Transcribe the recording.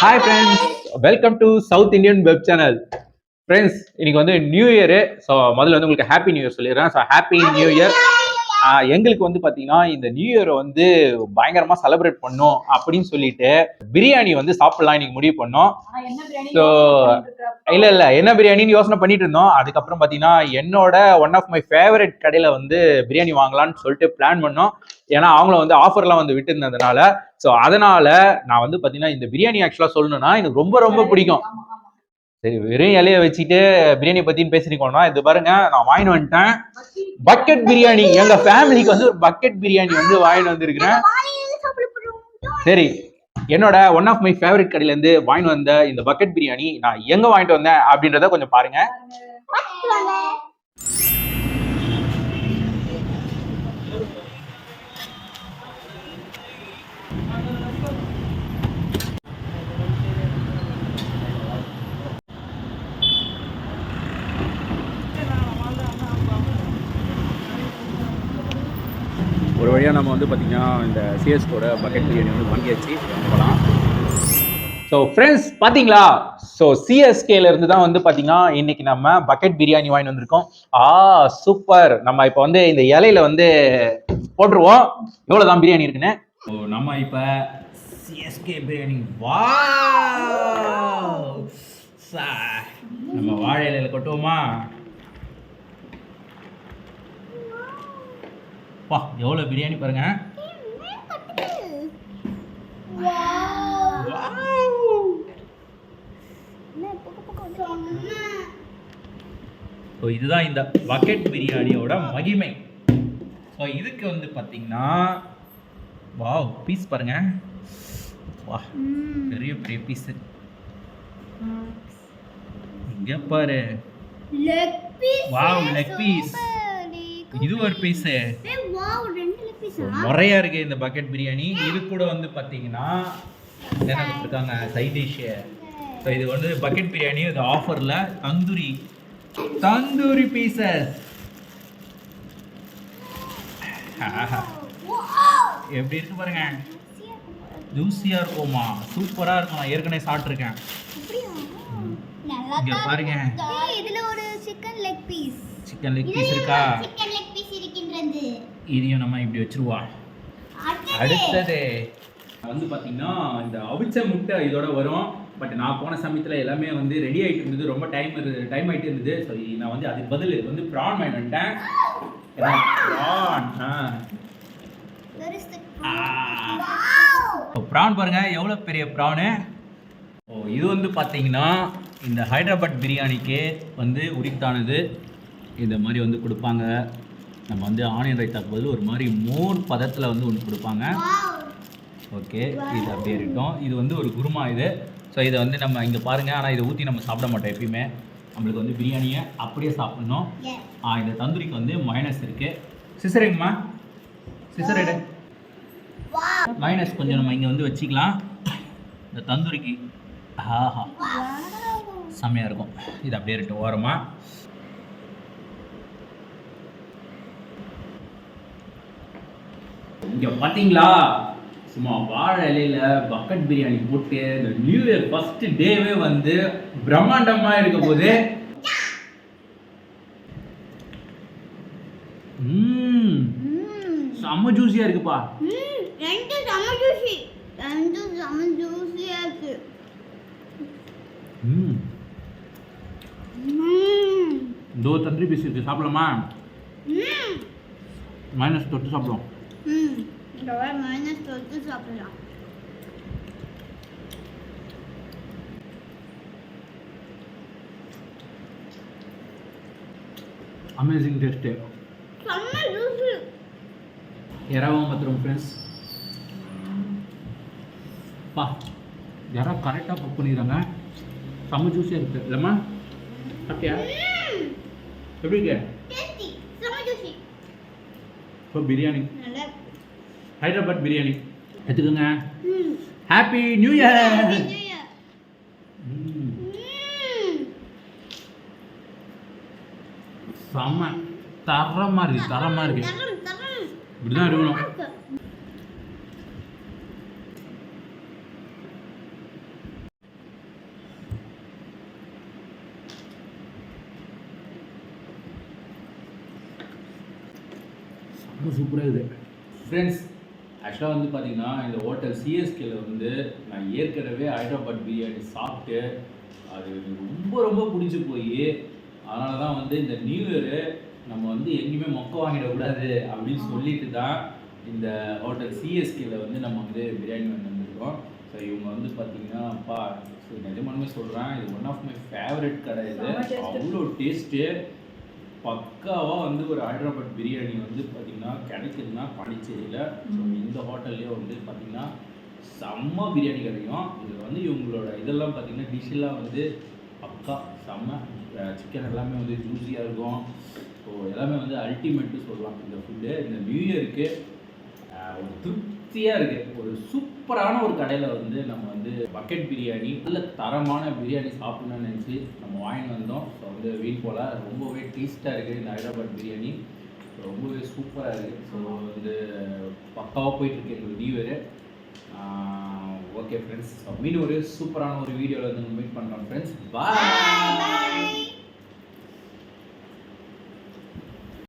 Hi friends welcome to south Indian web channel friends இன்னைக்கு வந்து new year so முதல்ல வந்து உங்களுக்கு ஹாப்பி நியூ இயர் சொல்லிடுறேன். ஸோ ஹாப்பி நியூ இயர் எங்களுக்கு வந்து பார்த்தீங்கன்னா இந்த நியூ இயரை வந்து பயங்கரமாக செலிப்ரேட் பண்ணோம் அப்படின்னு சொல்லிட்டு பிரியாணி வந்து சாப்பிடலாம் இன்னைக்கு முடிவு பண்ணோம். So, இல்ல இல்ல என்ன பிரியாணின்னு யோசனை பண்ணிட்டு இருந்தோம். அதுக்கப்புறம் பாத்தீங்கன்னா என்னோட ஒன் ஆஃப் மை ஃபேவரட் கடையில வந்து பிரியாணி வாங்கலாம்னு சொல்லிட்டு பிளான் பண்ணோம். ஏன்னா அவங்கள வந்து ஆஃபர்லாம் வந்து விட்டு இருந்ததுனால ஸோ அதனால நான் வந்து பாத்தீங்கன்னா இந்த பிரியாணி ஆக்சுவலா சொல்லணும்னா எனக்கு ரொம்ப ரொம்ப பிடிக்கும். சரி வெறும் இலைய வச்சுட்டு பிரியாணி பத்தின்னு பேசிருக்கோம்னா இது பாருங்க நான் வாங்கிட்டு வந்துட்டேன். பக்கெட் பிரியாணி எங்க ஃபேமிலிக்கு வந்து ஒரு பக்கெட் பிரியாணி வந்து வாங்கிட்டு வந்திருக்கிறேன். சரி என்னோட ஒன் ஆஃப் மை ஃபேவரட் கடையில இருந்து வாங்கிட்டு வந்த இந்த பக்கெட் பிரியாணி நான் எங்க வாங்கிட்டு வந்தேன் அப்படின்றத கொஞ்சம் பாருங்க. ஒரு வழியாக நம்ம வந்து பார்த்தீங்கன்னா இந்த சிஎஸ்கோட பக்கெட் பிரியாணி வந்து வாங்கியாச்சு போகலாம் ஸோ ஃப்ரெண்ட்ஸ் பார்த்தீங்களா ஸோ சிஎஸ்கேல இருந்து தான் வந்து பார்த்தீங்கன்னா இன்னைக்கு நம்ம பக்கெட் பிரியாணி வாங்கிட்டு வந்திருக்கோம். ஆ சூப்பர் நம்ம இப்போ வந்து இந்த இலையில வந்து போட்டுருவோம். எவ்வளோ தான் பிரியாணி இருக்குன்னு. ஸோ நம்ம இப்போ சிஎஸ்கே பிரியாணி. வா நம்ம வாழை இலையில கொட்டுவோமா? வா எவ்வளோ பிரியாணி பாருங்க. ஸோ இதுதான் இந்த பக்கெட் பிரியாணியோட மகிமை. ஸோ இதுக்கு வந்து பார்த்தீங்கன்னா வாவ் பீஸ் பாருங்க. வா பெரிய பெரிய பீஸ் இங்க பாரு. வாவ் லெக் பீஸ் இது ஒரு பீஸு முறையா இருக்கு இந்த பக்கெட் பிரியாணி இது கூட வந்து பாத்தீங்கன்னா என்ன கொடுத்துருக்காங்க சைட் டிஷ் ஸோ இது வந்து பக்கெட் பிரியாணி இது ஆஃபர்ல தந்தூரி. தந்தூரி பீசஸ் எப்படி இருக்கு பாருங்க? ஜூஸியா இருக்குமா சூப்பரா இருக்கும்? நான் ஏற்கனவே சாப்பிட்ருக்கேன் இங்க பாருங்க. இதுல ஒரு chicken leg piece chicken leg piece இருக்கா? சிக்கன் லெக் பீஸ் இருக்கின்றது. இதையும் நம்ம இப்படி வச்சிருவா. அடுத்தது. வந்து பாத்தீங்கன்னா இந்த அவிச்ச முட்டை இதோட வரும். பட் நான் போன சமயத்தில் எல்லாமே வந்து ரெடி ஆகிட்டு இருந்தது. ரொம்ப டைம் டைம் ஆகிட்டு இருந்தது. ஸோ நான் வந்து அதுக்கு பதில் வந்து ப்ரான் வாங்கிட்டு வந்துட்டேன். ப்ரான் ப்ரான் பாருங்க. எவ்வளோ பெரிய ப்ரானு ஓ இது வந்து பார்த்தீங்கன்னா இந்த ஹைதராபாத் பிரியாணிக்கு வந்து உரித்தானது. இந்த மாதிரி வந்து கொடுப்பாங்க. நம்ம வந்து ஆனியன் ரைத்தாக்கு பதில் ஒரு மாதிரி மோர் பதத்தில் வந்து ஒன்று கொடுப்பாங்க. ஓகே இது அப்படியே இருக்கட்டும். இது வந்து ஒரு குருமா இது. ஸோ இதை வந்து நம்ம இங்கே பாருங்கள் ஆனால் இதை ஊற்றி நம்ம சாப்பிட மாட்டோம் எப்பயுமே. நம்மளுக்கு வந்து பிரியாணியை அப்படியே சாப்பிட்ணும். ஆ இந்த தந்தூரிக்கு வந்து மைனஸ் இருக்குது சிசரேங்கம்மா. சிசர் எடு Wow. மைனஸ் கொஞ்சம் நம்ம இங்கே வந்து வச்சுக்கலாம். இந்த தந்தூரிக்கு. ஆஹா. செம்மையாக இருக்கும். இது அப்படியே இருக்கட்டும் ஓரமாக இங்கே பார்த்தீங்களா சும்மா வாழை இலையில பக்கெட் பிரியாணி போட்டு இந்த நியூ இயர் ஃபர்ஸ்ட் டேவே வந்து பிரம்மாண்டமா இருக்க போது. செம்ம ஜூஸியா இருக்குப்பா. ரெண்டு செம ஜூசி ரெண்டு செம ஜூசியா இருக்கு. ம். இதோ தந்திரி பீஸ் இருக்கு. சாப்பிடலாமா. மைனஸ் தொட்டு சாப்பிடுவோம். Mm. இந்த வார மைனஸ் தொட்டு சாப்பிடலாம் செம்ம ஜூசி எறாவும் பார்த்துருவோம் ஃப்ரெண்ட்ஸ் பா எறா கரெக்டாக குக் பண்ணிடுறாங்க. செம்ம ஜூஸியாக இருக்குது இல்லைம்மா? சாப்பிட்டியா? எப்படி இருக்கு? இப்போ பிரியாணி நல்லா ஹைதராபாத் பிரியாணி எடுத்துக்கோங்க ம் happy new year New Year. Mm. செம்ம தரமாக இருக்குது தரமாக இருக்குது தரம் தரம் இப்படி தான் இருக்கணும் இருக்கு. சூப்பராக இருக்குது ஃப்ரெண்ட்ஸ் ஆக்சுவலாக வந்து பார்த்தீங்கன்னா இந்த ஹோட்டல் சிஎஸ்கேல வந்து நான் ஏற்கனவே ஹைதராபாத் பிரியாணி சாப்பிட்டு அது எனக்கு ரொம்ப ரொம்ப பிடிச்சி போய் அதனால தான் வந்து இந்த நியூ இயரு நம்ம வந்து எங்கேயுமே மொக்க வாங்கிடக்கூடாது அப்படின்னு சொல்லிட்டு தான் இந்த ஹோட்டல் சிஎஸ்கேல வந்து நம்ம வந்து பிரியாணி வாங்கி வந்திருக்கோம். ஸோ இவங்க வந்து பார்த்தீங்கன்னா அப்பா so நிஜமாலுமே சொல்கிறேன் இது ஒன் ஆஃப் மை ஃபேவரட் கடை இது. அவ்வளோ டேஸ்ட்டு பக்காவாக வந்து ஒரு ஹைதராபாத் பிரியாணி வந்து பார்த்திங்கன்னா கிடைக்குதுன்னா பாண்டிச்சேரியில். ஸோ இந்த ஹோட்டல்லே வந்து பார்த்திங்கன்னா செம்ம பிரியாணி கிடைக்கும். இதில் வந்து இவங்களோட இதெல்லாம் பார்த்திங்கன்னா டிஷ்ஷெல்லாம் வந்து பக்கா செம்ம. சிக்கன் எல்லாமே வந்து ஜூஸியாக இருக்கும். ஸோ எல்லாமே வந்து அல்டிமேட்டு சொல்லலாம் இந்த ஃபுட்டு இந்த நியூ இயருக்கு ஒரு திருப்தியாக இருக்குது ஒரு சூப்பரான ஒரு கடையில் வந்து நம்ம வந்து பக்கெட் பிரியாணி நல்ல தரமான பிரியாணி சாப்பிடணும்னு நினச்சி நம்ம வாங்கி வந்தோம். ஸோ வந்து வீண் போல் ரொம்பவே டேஸ்ட்டாக இருக்குது இந்த ஹைதராபாத் பிரியாணி ரொம்பவே சூப்பராக இருக்குது ஸோ வந்து பக்காவாக போயிட்டுருக்கு எங்களுக்கு நியூ இயர் ஓகே ஃப்ரெண்ட்ஸ் மீன் மீண்டும் ஒரு சூப்பரான ஒரு வீடியோவில் வந்து மீட் பண்ணுறோம் ஃப்ரெண்ட்ஸ் பாய்